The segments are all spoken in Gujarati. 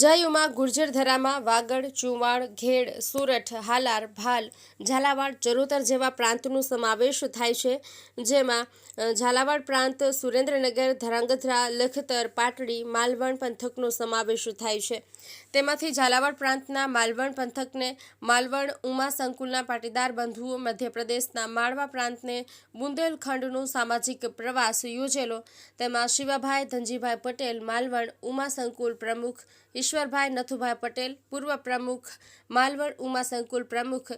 જયુમાં ગુર્જરધરામાં વાગડ ચુવાણ ઘેડ, સુરઠ, હાલાર, ભાલ, ઝાલાવાડ, ચરોતર જેવા પ્રાંતનો સમાવેશ થાય છે, જેમાં ઝાલાવાડ પ્રાંત, સુરેન્દ્રનગર, ધરાંગધ્રા, લખતર, પાટડી, માલવણ પંથકનો સમાવેશ થાય છે. તેમાંથી ઝાલાવાડ પ્રાંતના માલવણ પંથકને માલવણ, ઉમા સંકુલના પાટીદાર બંધુઓ, મધ્યપ્રદેશના માળવા પ્રાંતને બુંદેલખંડનો સામાજિક પ્રવાસ યોજેલો, તેમાં શિવાભાઈ ધનજીભાઈ પટેલ, માલવણ, ઉમા સંકુલ પ્રમુખ ઈશ્વરભાઈ નથુભાઈ પટેલ પૂર્વ પ્રમુખ માલવણ ઉમા સંકુલ પ્રમુખ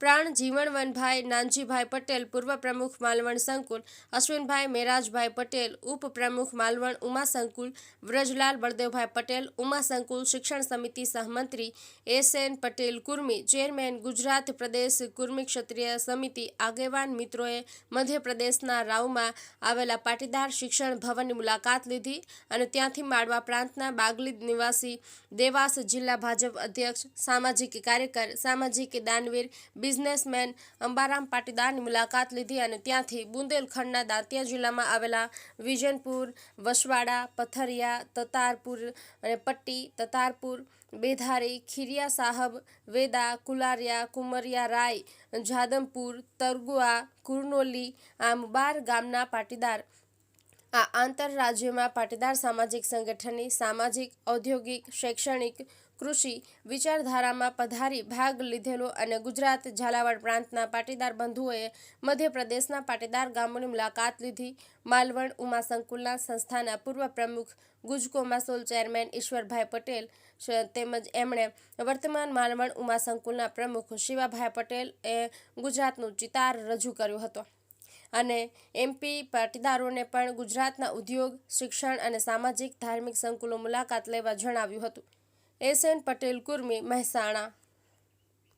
પ્રાણ જીવણવનભાઈ નાનજીભાઈ પટેલ, પૂર્વ પ્રમુખ માલવણ સંકુલ, અશ્વિનભાઈ મેરાજભાઈ પટેલ ઉપપ્રમુખ માલવણ ઉમા સંકુલ, વ્રજલાલ બળદેવભાઈ પટેલ, ઉમા સંકુલ શિક્ષણ સમિતિ સહમંત્રી S N Patel Kurmi, chairman Gujarat પ્રદેશ કુર્મી ક્ષત્રિય સમિતિ આગેવાન મિત્રોએ મધ્યપ્રદેશના રાવમાં આવેલા પાટીદાર શિક્ષણ ભવનની મુલાકાત લીધી અને ત્યાંથી માળવા પ્રાંતના બાગલી નિવાસી દેવાસ જિલ્લા ભાજપ અધ્યક્ષ, સામાજિક કાર્યકર, સામાજિક દાનવીર બિઝનેસમેન અંબારામ પાટીદારની મુલાકાત લીધી અને ત્યાંથી બુંદેલખંડના દાંતિયા જિલ્લામાં આવેલા વિજનપુર, વસવાડા, પથરિયા, તતારપુર અને પટ્ટી, તતારપુર, બેધારી, ખીરિયા સાહબ, વેદા, કુલારિયા, કુમરિયા રાય, જાદમપુર, તરગુઆ, કુરનોલી આમ બાર ગામના પાટીદાર. આ આંતરરાજ્યમાં પાટીદાર સામાજિક સંગઠનની સામાજિક, ઔદ્યોગિક, શૈક્ષણિક કૃષિ વિચારધારામાં પધારી ભાગ લીધેલો અને ગુજરાત ઝાલાવાડ પ્રાંતના પાટીદાર બંધુઓએ મધ્યપ્રદેશના પાટીદાર ગામોની મુલાકાત લીધી. માલવણ ઉમા સંકુલના સંસ્થાના પૂર્વ પ્રમુખ ગુજકો માસોલ ચેરમેન ઈશ્વરભાઈ પટેલ તેમજ એમણે વર્તમાન માલવણ ઉમા સંકુલના પ્રમુખ શિવાભાઈ પટેલ એ ગુજરાતનું ચિતાર રજૂ કર્યો હતો. અને એમપી પાટીદારોને પણ ગુજરાતના ઉદ્યોગ, શિક્ષણ અને સામાજિક ધાર્મિક સંકુલો મુલાકાત લેવા જણાવ્યું હતું. S N Patel Kurmi Mehsana